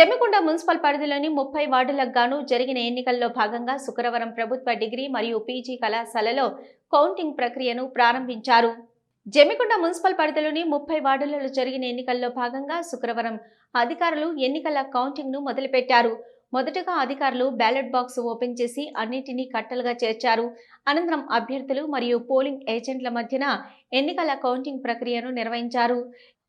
Jammikonda municipal పరిధిలోని ముప్పై వార్డులకు గాను జరిగిన ఎన్నికల్లో భాగంగా శుక్రవారం ప్రభుత్వ డిగ్రీ మరియు పీజీ కళాశాలలో కౌంటింగ్ ప్రక్రియను ప్రారంభించారు. జమ్మికొండ మున్సిపల్ పరిధిలోని ముప్పై వార్డులలో జరిగిన ఎన్నికల్లో భాగంగా శుక్రవారం అధికారులు ఎన్నికల కౌంటింగ్ను మొదలుపెట్టారు. మొదటగా అధికారులు బ్యాలెట్ బాక్స్ ఓపెన్ చేసి అన్నింటినీ కట్టలుగా చేర్చారు. అనంతరం అభ్యర్థులు మరియు పోలింగ్ ఏజెంట్ల మధ్యన ఎన్నికల కౌంటింగ్ ప్రక్రియను నిర్వహించారు.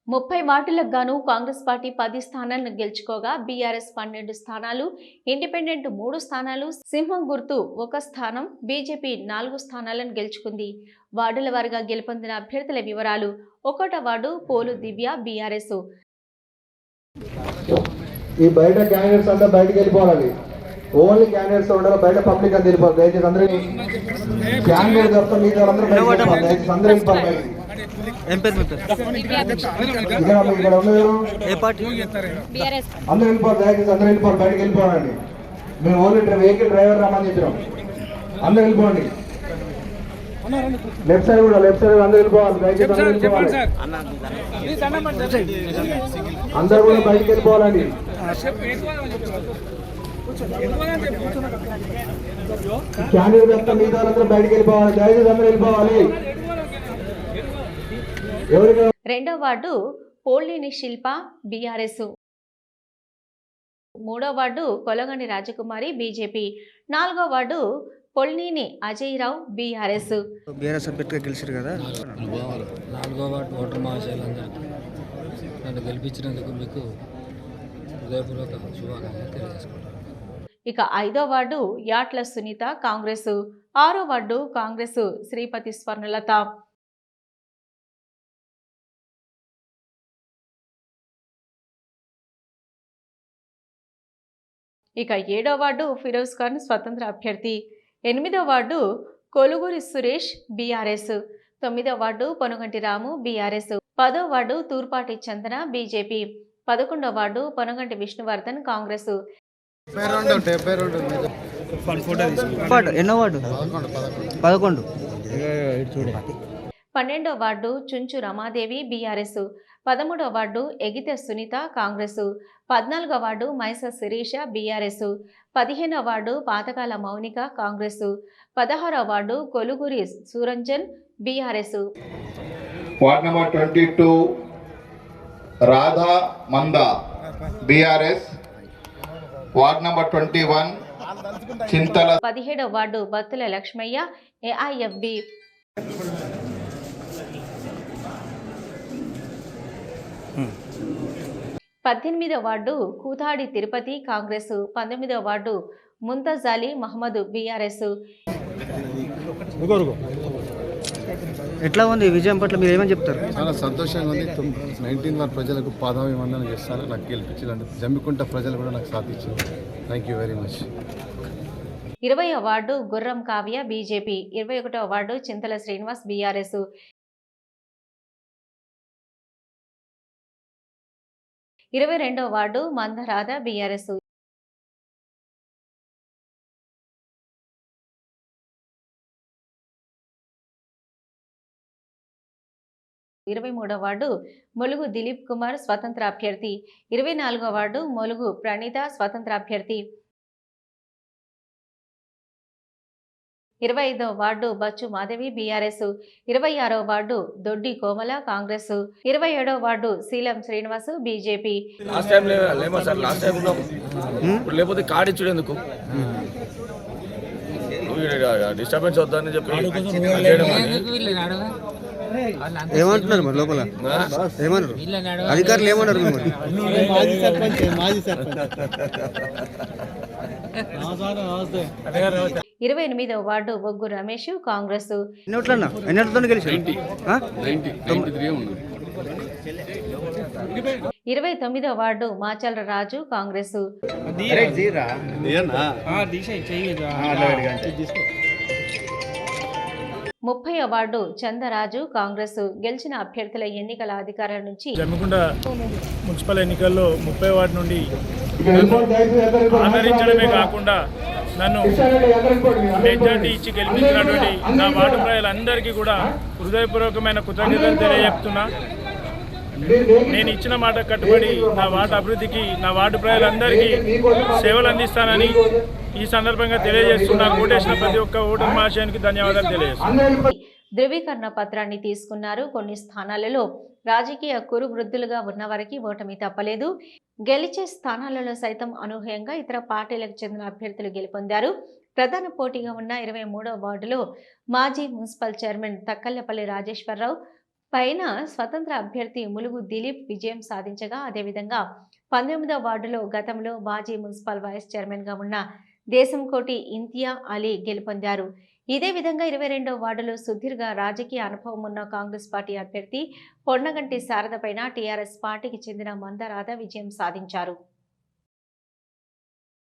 ముప్పై వార్డులకు గాను కాంగ్రెస్ పార్టీ పది స్థానాలను గెలుచుకోగా బీఆర్ఎస్ పన్నెండు స్థానాలు ఇండిపెండెంట్ మూడు స్థానాలు సింహం గుర్తు ఒక స్థానం బీజేపీ నాలుగు స్థానాలను గెలుచుకుంది. వార్డుల వారీగా గెలుపొందిన అభ్యర్థుల వివరాలు ఒకట వార్డు పోలు దివ్య బీఆర్ఎస్. ఈ బయట క్యాండిడేట్స్ అంతా బయటకు వెళ్ళిపోవాలి. ఓన్లీ క్యాండిడేట్స్ ఉండాలి బయట పబ్లిక్ అంతా వెళ్ళిపోవాలి. దయచేసి అందరూ క్యాండిడేట్ తప్ప మిగతా అందరూ దయచేసి అందరూ వెళ్ళిపోవాలి ఏం పేరు మీ పేరు? ఇక్కడ ఇక్కడ ఉన్నది ఏ పార్టీ? అందరూ వెళ్ళిపోవాలి దయచేసి అందరూ వెళ్ళిపోవాలి బయటకు వెళ్ళిపోవాలండి మేము ఓన్లీ వెహికల్ డ్రైవర్ రామని చెప్పినాం. అందరూ వెళ్ళిపోండి. లెఫ్ట్ సైడ్ కూడా లెఫ్ట్ సైడ్ అందరూ వెళ్ళిపోవాలి. దయచేసి అందరూ వెళ్ళిపోవాలి. అందరూ కూడా బయటకు వెళ్ళిపోవాలండి. క్యాండిడేట్ తప్ప మిగతా వాళ్ళందరూ బయటకు వెళ్ళిపోవాలి. దయచేసి అందరూ వెళ్ళిపోవాలి. రెండో వార్డు పోలిని శిల్ప బీఆర్ఎస్. మూడో వార్డు కొలగండి రాజకుమారి బీజేపీ. నాలుగో ward పొల్నీని Ajay Rao BRS. BRS అభ్యర్థిగా గెలిచారు కదా? నాలుగో వార్డు ఓటర్ మహాశయులందరికీ నన్ను గెలిపించినందుకు మీకు హృదయపూర్వక శుభాకాంక్షలు తెలియజేసుకుంటాను ఇక ఐదో వార్డు యాట్ల సునీత కాంగ్రెస్. ఆరో వార్డు కాంగ్రెస్ శ్రీపతి స్వర్ణలత. ఇక ఏడో వార్డు ఫిరోజ్ ఖాన్ స్వతంత్ర అభ్యర్థి. ఎనిమిదో వార్డు కొలుగురి సురేష్ బీఆర్ఎస్. తొమ్మిదో వార్డు పొనుగంటి రాము బీఆర్ఎస్. పదో వార్డు తూర్పాటి చందన బీజేపీ. పదకొండో వార్డు పొనుగంటి విష్ణువర్ధన్ కాంగ్రెస్. పాటు ఎన్నో వార్డు? పదకొండు పన్నెండో వార్డు చుంచు రమాదేవి బీఆర్ఎస్. పదమూడో వార్డు ఎగిత సునీత కాంగ్రెస్. పద్నాలుగో వార్డు మైస శిరీష బీఆర్ఎస్. పదిహేనో వార్డు పాతకాల మౌనిక కాంగ్రెస్. పదహారో ward Koluguri Suranjan BRS. Ward number twenty two Radha Manda BRS. Ward number twenty one Chintala. పదిహేడో వార్డు బత్తుల లక్ష్మయ్య ఏఐఎఫ్బి. పద్దెనిమిదో వార్డు కూతాడి తిరుపతి కాంగ్రెస్ పంతొమ్మిదో వార్డు ముంతజాలి మహమ్మద్ బీఆర్ఎస్. ఎట్లా ఉంది విజయం పట్ల మీరు ఏమని చెప్తారు? చాలా సంతోషంగా ఉంది. నైన్టీన్ వారి ప్రజలకు పాదాభివందనం చేస్తాను నాకు గెలిపించినందుకు జమ్మికుంట ప్రజలు కూడా నాకు సాధించారు థ్యాంక్ యూ వెరీ మచ్ ఇరవయో వార్డు గుర్రం కావ్య బీజేపీ. ఇరవై ఒకటో వార్డు చింతల శ్రీనివాస్ బీఆర్ఎస్. ఇరవై రెండో వార్డు మందరాధ బీఆర్ఎస్ ఇరవై మూడో వార్డు మొలుగు దిలీప్ కుమార్ స్వతంత్ర అభ్యర్థి. ఇరవై నాలుగో వార్డు మొలుగు ప్రణీత స్వతంత్ర అభ్యర్థి. ఇరవై ఐదో వార్డు బచ్చు మాధవి బీఆర్ఎస్ ఇరవై ఆరో వార్డు దొడ్డి కోమల కాంగ్రెస్ ఇరవై ఏడో ward Seelam Srinivas BJP. Last time లే- లేమా సార్ లాస్ట్ టైం ఉన్నాం. ఇప్పుడు లేకపోతే కార్డు ఇచ్చుడు ఎందుకు? డిస్టర్బెన్స్ వద్దని చెప్పి. ఏమంటున్నారు మరి లోపల? ఏమన్నారు? అధికారులు ఏమన్నారు మిమ్మల్ని ఇరవై ఎనిమిదో వార్డు బొగ్గు రమేష్ కాంగ్రెస్? ఇరవై తొమ్మిదో వార్డు మాచల రాజు కాంగ్రెస్. ముప్పై వార్డు చందరాజు కాంగ్రెస్. గెలిచిన అభ్యర్థుల ఎన్నికల అధికారుల నుంచి జమ్మికుంట మున్సిపల్ ఎన్నికల్లో ముప్పై వార్డు నుండి. ఆదరించడమే కాకుండా నన్ను మెజార్టీ ఇచ్చి గెలిపించినటువంటి నా వార్డు ప్రజలందరికీ కూడా హృదయపూర్వకమైన కృతజ్ఞతలు తెలియజెప్తున్నా. నేను ఇచ్చిన మాట కట్టుబడి నా వార్డు అభివృద్ధికి నా వార్డు ప్రజలందరికీ సేవలు అందిస్తానని ఈ సందర్భంగా తెలియజేస్తున్నా. ఓటేసిన ప్రతి ఒక్క ఓటర్ మహాశయానికి ధన్యవాదాలు తెలియజేస్తున్నాను ధృవీకరణ పత్రాన్ని తీసుకున్నారు. కొన్ని స్థానాలలో రాజకీయ కురు వృద్ధులుగా ఉన్న వారికి ఓటమి తప్పలేదు. గెలిచే స్థానాలలో సైతం అనూహ్యంగా ఇతర పార్టీలకు చెందిన అభ్యర్థులు గెలుపొందారు. ప్రధాన పోటీగా ఉన్న ఇరవై మూడో వార్డులో మాజీ మున్సిపల్ చైర్మన్ తక్కల్లపల్లి రాజేశ్వరరావు పైన స్వతంత్ర అభ్యర్థి ములుగు దిలీప్ విజయం సాధించగా అదేవిధంగా పంతొమ్మిదవ వార్డులో గతంలో మాజీ మున్సిపల్ వైస్ చైర్మన్గా ఉన్న దేశంకోటి ఇంతియా అలీ గెలుపొందారు. ఇదే విధంగా ఇరవై రెండవ వార్డులో సుదీర్ఘ రాజకీయ అనుభవం ఉన్న కాంగ్రెస్ పార్టీ అభ్యర్థి పొన్నగంటి శారద పైన టీఆర్ఎస్ పార్టీకి చెందిన మందరాధ విజయం సాధించారు.